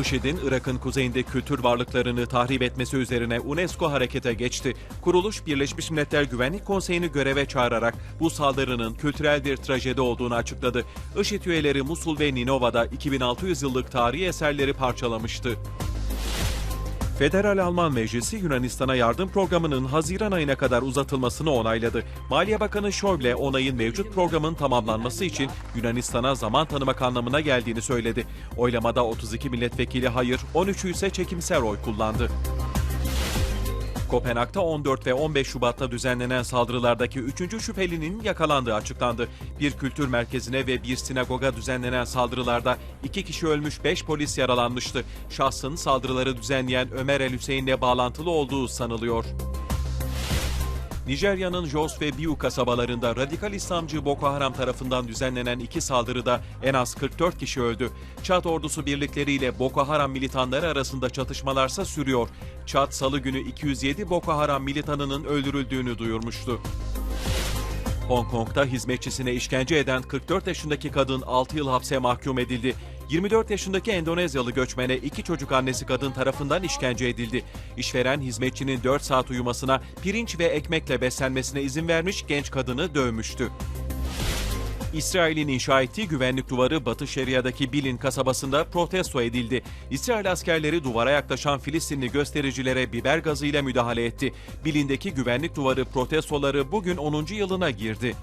IŞİD'in Irak'ın kuzeyinde kültür varlıklarını tahrip etmesi üzerine UNESCO harekete geçti. Kuruluş Birleşmiş Milletler Güvenlik Konseyi'ni göreve çağırarak bu saldırının kültürel bir trajedi olduğunu açıkladı. IŞİD üyeleri Musul ve Ninova'da 2600 yıllık tarihi eserleri parçalamıştı. Federal Alman Meclisi Yunanistan'a yardım programının Haziran ayına kadar uzatılmasını onayladı. Maliye Bakanı Schäuble onayın mevcut programın tamamlanması için Yunanistan'a zaman tanımak anlamına geldiğini söyledi. Oylamada 32 milletvekili hayır, 13'ü ise çekimser oy kullandı. Kopenhag'da 14 ve 15 Şubat'ta düzenlenen saldırılardaki 3. şüphelinin yakalandığı açıklandı. Bir kültür merkezine ve bir sinagoga düzenlenen saldırılarda 2 kişi ölmüş 5 polis yaralanmıştı. Şahsın saldırıları düzenleyen Ömer El Hüseyin'le bağlantılı olduğu sanılıyor. Nijerya'nın Jos ve Biu kasabalarında radikal İslamcı Boko Haram tarafından düzenlenen iki saldırıda en az 44 kişi öldü. Çat ordusu birlikleriyle Boko Haram militanları arasında çatışmalarsa sürüyor. Çat salı günü 207 Boko Haram militanının öldürüldüğünü duyurmuştu. Hong Kong'da hizmetçisine işkence eden 44 yaşındaki kadın 6 yıl hapse mahkum edildi. 24 yaşındaki Endonezyalı göçmene iki çocuk annesi kadın tarafından işkence edildi. İşveren hizmetçinin 4 saat uyumasına, pirinç ve ekmekle beslenmesine izin vermiş genç kadını dövmüştü. İsrail'in inşa ettiği güvenlik duvarı Batı Şeria'daki Bilin kasabasında protesto edildi. İsrail askerleri duvara yaklaşan Filistinli göstericilere biber gazıyla müdahale etti. Bilin'deki güvenlik duvarı protestoları bugün 10. yılına girdi.